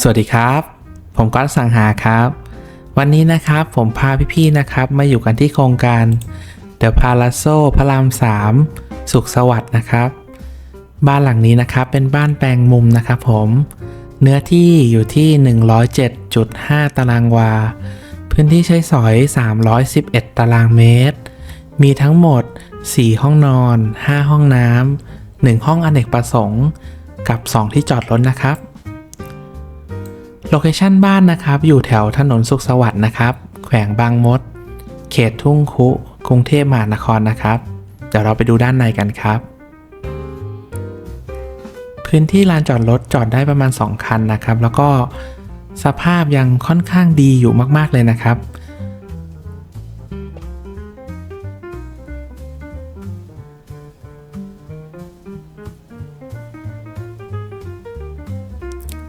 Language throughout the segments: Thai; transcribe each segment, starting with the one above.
สวัสดีครับ ผมก้อนสังหาครับ วันนี้นะครับผมพาพี่ๆนะครับ มาอยู่กันที่โครงการเดอะพาราโซพระราม 3 สุขสวัสดิ์นะครับ บ้านหลังนี้นะครับเป็นบ้านแปลงมุมนะครับผม เนื้อที่อยู่ที่ 107.5 ตารางวา พื้นที่ใช้สอย 311 ตารางเมตร มีทั้งหมด 4 ห้องนอน 5 ห้องน้ำ 1 ห้องอเนกประสงค์ กับ 2 ที่จอดรถนะครับ โลเคชั่นบ้านนะครับ อยู่แถวถนนสุขสวัสดิ์นะครับ แขวงบางมด เขตทุ่งคุ กรุงเทพมหานครนะครับ เดี๋ยวเราไปดูด้านในกันครับ พื้นที่ลานจอดรถจอดได้ประมาณ 2 คันนะครับ แล้วก็สภาพยังค่อนข้างดีอยู่มาก ๆ เลยนะครับ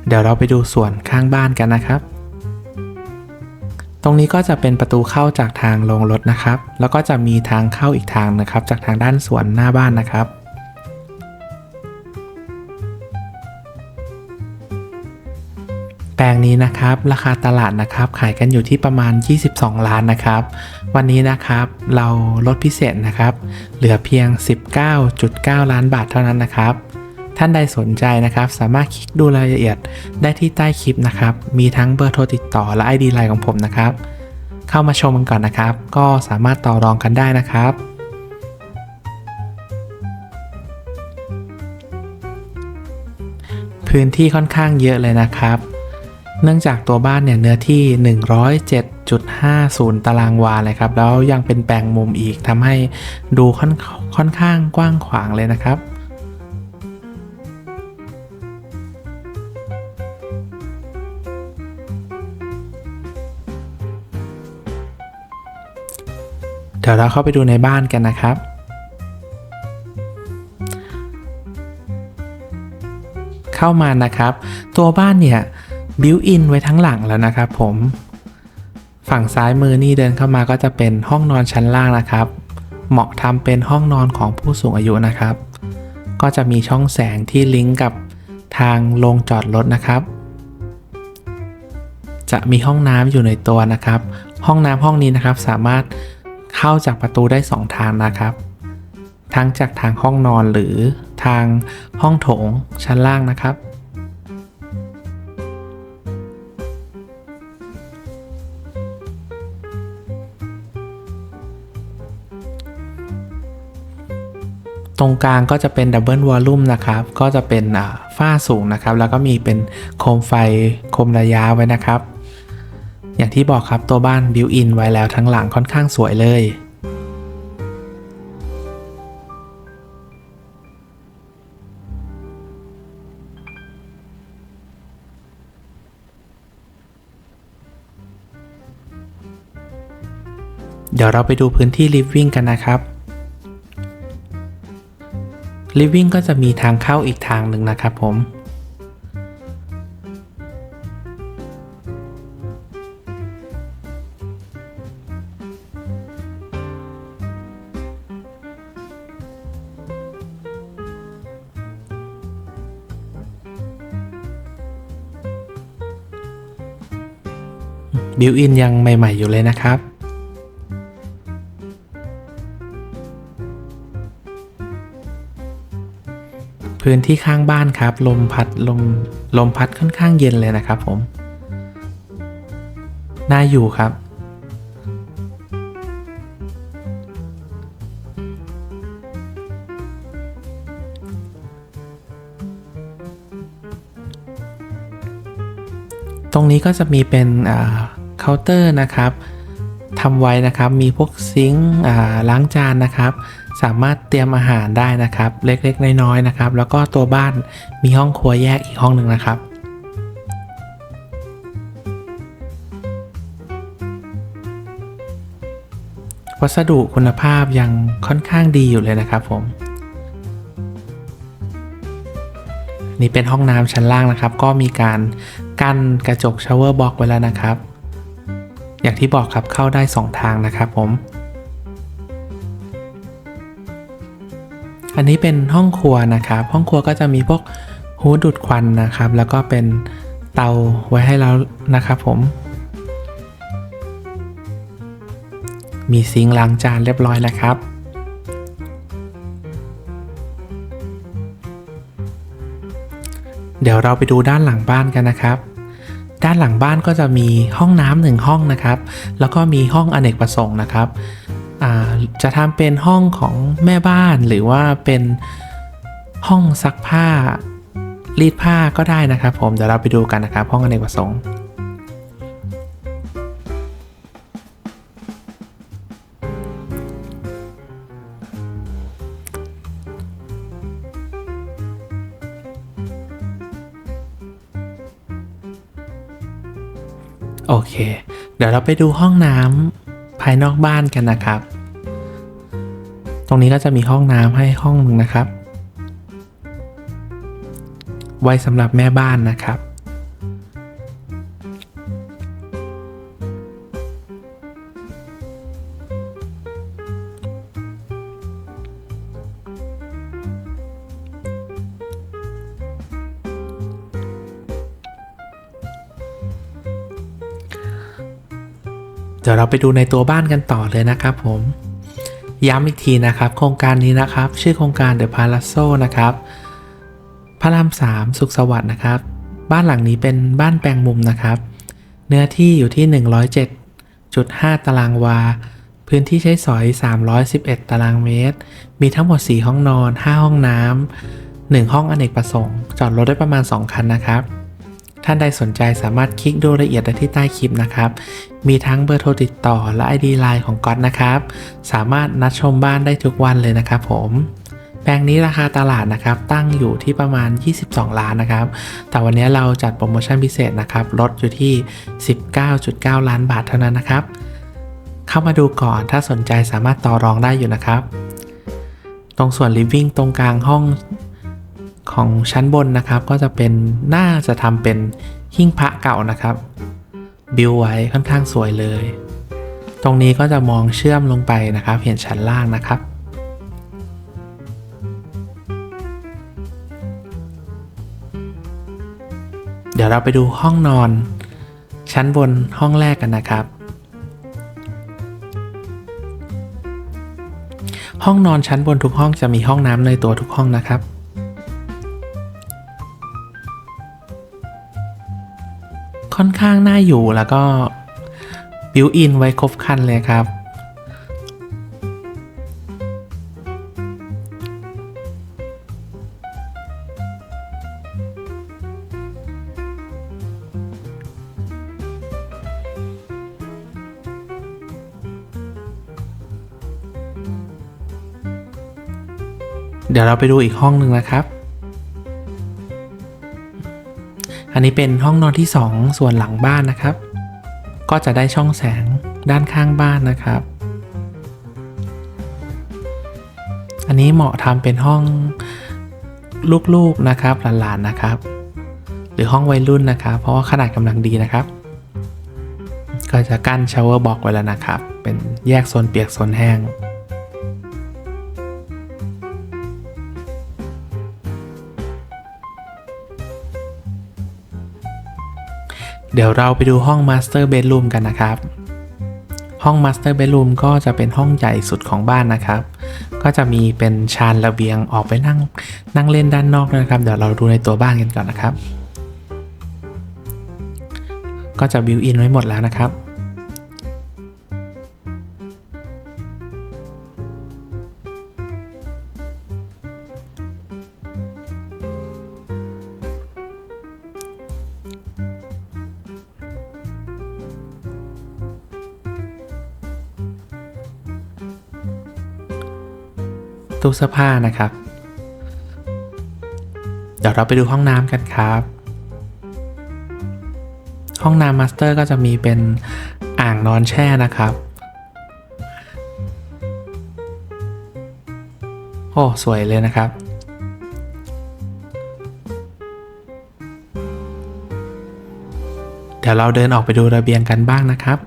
เดี๋ยวเราไปดูส่วนข้างบ้านกันนะครับ ตรงนี้ก็จะเป็นประตูเข้าจากทางลงรถนะครับ แล้วก็จะมีทางเข้าอีกทางนะครับ จากทางด้านสวนหน้าบ้านนะครับแปลงนี้นะครับราคาตลาดนะครับขายกันอยู่ที่ประมาณ 22 ล้านนะครับ วันนี้นะครับเราลดพิเศษนะครับ เหลือเพียง 19.9 ล้านบาทเท่านั้นนะครับ ท่านใดสนใจนะครับ สามารถคลิกดูรายละเอียดได้ที่ใต้คลิปนะครับ มีทั้งเบอร์โทรติดต่อและ ID ไลน์ของผมนะครับ เข้ามาชมกันก่อนนะครับ ก็สามารถต่อรองกันได้นะครับพื้นที่ค่อนข้างเยอะเลยนะครับ เนื่องจากตัวบ้านเนี่ยเนื้อที่ 107.50 ตารางวาเลยครับ แล้วยังเป็นแปลงมุมอีกทำให้ดูค่อนค่อนข้างกว้างขวางเลยนะครับ เดี๋ยวเราเข้าไปดูในบ้านกันนะครับ เข้ามานะครับ ตัวบ้านเนี่ยบิวอินไว้ทั้งหลังแล้วนะครับผมฝั่งซ้ายมือนี่เดินเข้ามาก็จะเป็นห้องนอนชั้นล่างนะครับ เหมาะทำเป็นห้องนอนของผู้สูงอายุนะครับ ก็จะมีช่องแสงที่ลิงก์กับทางลงจอดรถนะครับ จะมีห้องน้ำอยู่ในตัวนะครับ ห้องน้ำห้องนี้นะครับสามารถ เข้าจากประตูได้ 2 ทางนะครับ ทั้งจากทางห้องนอนหรือทางห้องโถงชั้นล่างนะครับ ตรงกลางก็จะเป็นดับเบิลวอลลุ่มนะครับ ก็จะเป็นฝ้าสูงนะครับ แล้วก็มีเป็นโคมไฟโคมระยะไว้นะครับ อย่างที่บอกครับตัวบ้านบิวอินไว้แล้วทั้งหลังค่อนข้างสวยเลย เดี๋ยวเราไปดูพื้นที่ living กันนะครับ living ก็จะมีทางเข้าอีกทางหนึ่งนะครับผม บิวอินยังใหม่ ๆ อยู่เลยนะครับ พื้นที่ข้างบ้านครับ ลมพัดลมลมพัดค่อนข้างเย็นเลยนะครับผม น่าอยู่ครับตรงนี้ก็จะมีเป็น เคาน์เตอร์นะครับทำไว้นะครับมีพวกซิงค์ล้างจานนะครับ สามารถเตรียมอาหารได้นะครับ เล็กๆ น้อยๆนะครับ แล้วก็ตัวบ้านมีห้องครัวแยกอีกห้องหนึ่งนะครับวัสดุคุณภาพยังค่อนข้างดีอยู่เลยนะครับผม นี่เป็นห้องน้ำชั้นล่างนะครับ ก็มีการกั้นกระจกชาวเวอร์บ็อกไว้แล้วนะครับ อย่างที่บอกครับเข้าได้ 2 ทางนะครับผม อันนี้เป็นห้องครัวนะครับ ห้องครัวก็จะมีพวกฮูดดูดควันนะครับ แล้วก็เป็นเตาไว้ให้เรานะครับผม มีซิงล้างจานเรียบร้อยแล้วครับเดี๋ยวเราไปดูด้านหลังบ้านกันนะครับ ด้านหลังบ้านก็จะมีห้องน้ำหนึ่งห้องนะครับ แล้วก็มีห้องอเนกประสงค์นะครับจะทำเป็นห้องของแม่บ้านหรือว่าเป็นห้องซักผ้ารีดผ้าก็ได้นะครับ ผมเดี๋ยวเราไปดูกันนะครับ ห้องอเนกประสงค์ โอเค เดี๋ยวเราไปดูห้องน้ำภายนอกบ้านกันนะครับ ตรงนี้ก็จะมีห้องน้ำให้ห้องหนึ่งนะครับ ไว้สำหรับแม่บ้านนะครับ เดี๋ยวเราไปดูในตัวบ้านกันต่อเลยนะครับผม ย้ำอีกทีนะครับ โครงการนี้นะครับ ชื่อโครงการ The Palazzo นะครับพระรามสามสุขสวัสดิ์นะครับ บ้านหลังนี้เป็นบ้านแปลงมุมนะครับ เนื้อที่อยู่ที่ 107.5 ตารางวา พื้นที่ใช้สอย 311 ตารางเมตร มีทั้งหมด 4 ห้องนอน 5 ห้องน้ำ1 ห้องอเนกประสงค์ จอดรถได้ประมาณ 2 คันนะครับ ท่านใดสนใจสามารถคลิกดูรายละเอียดได้ที่ใต้คลิปนะครับ มีทั้งเบอร์โทรติดต่อและ ID ไลน์ของก๊อตนะครับ สามารถนัดชมบ้านได้ทุกวันเลยนะครับผมแปลงนี้ราคาตลาดนะครับตั้งอยู่ที่ประมาณ 22 ล้านนะครับ แต่วันนี้เราจัดโปรโมชั่นพิเศษนะครับลดอยู่ที่ 19.9 ล้านบาทเท่านั้นนะครับ เข้ามาดูก่อนถ้าสนใจสามารถต่อรองได้อยู่นะครับ ตรงส่วน living ตรงกลางห้อง ของชั้นบนนะครับ ก็จะเป็นน่าจะทำเป็นหิ้งพระเก่านะครับ บิวไว้ค่อนข้างสวยเลย ตรงนี้ก็จะมองเชื่อมลงไปนะครับ เห็นชั้นล่างนะครับ เดี๋ยวเราไปดูห้องนอน ชั้นบนห้องแรกกันนะครับ ห้องนอนชั้นบนทุกห้องจะมีห้องน้ำในตัวทุกห้องนะครับ ค่อนข้างน่าอยู่แล้วก็บิวอินไว้ครบคันเลยครับ เดี๋ยวเราไปดูอีกห้องหนึ่งนะครับ อันนี้เป็นห้องนอนที่ 2 ส่วนหลังบ้านนะครับ ก็จะได้ช่องแสงด้านข้างบ้านนะครับ อันนี้เหมาะทำเป็นห้องลูกๆนะครับหลานๆนะครับ หรือห้องวัยรุ่นนะครับ เพราะว่าขนาดกำลังดีนะครับ ก็จะกั้นชาวเวอร์บอกไว้แล้วนะครับ เป็นแยกโซนเปียกโซนแห้ง เดี๋ยวเราไปดูห้องมาสเตอร์เบดรูมกันนะครับ ห้องมาสเตอร์เบดรูมก็จะเป็นห้องใหญ่สุดของบ้านนะครับ ก็จะมีเป็นชานระเบียงออกไปนั่งนั่งเล่นด้านนอกนะครับ เดี๋ยวเราดูในตัวบ้านกันก่อนนะครับ ก็จะบิวอินไว้หมดแล้วนะครับ ตู้เสื้อผ้านะครับ เดี๋ยวเราไปดูห้องน้ำกันครับ ห้องน้ำมาสเตอร์ก็จะมีเป็นอ่างนอนแช่นะครับ โอ้สวยเลยนะครับเดี๋ยวเราเดินออกไปดูระเบียงกันบ้างนะครับ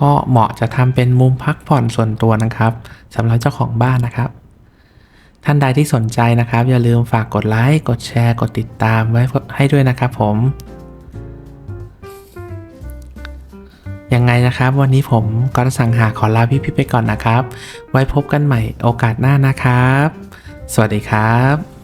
ก็เหมาะจะทำเป็นมุมพักผ่อนส่วนตัวนะครับสำหรับเจ้าของบ้านนะครับ ท่านใดที่สนใจนะครับ อย่าลืมฝากกดไลค์กดแชร์ กดติดตามไว้ให้ด้วยนะครับผมยังไงนะครับ วันนี้ผมก็สังหาขอลาพี่ๆไปก่อนนะครับ ไว้พบกันใหม่โอกาสหน้านะครับ สวัสดีครับ